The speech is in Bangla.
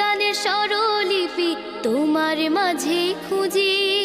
গানের স্বরলিপি তোমার মাঝে খুঁজি।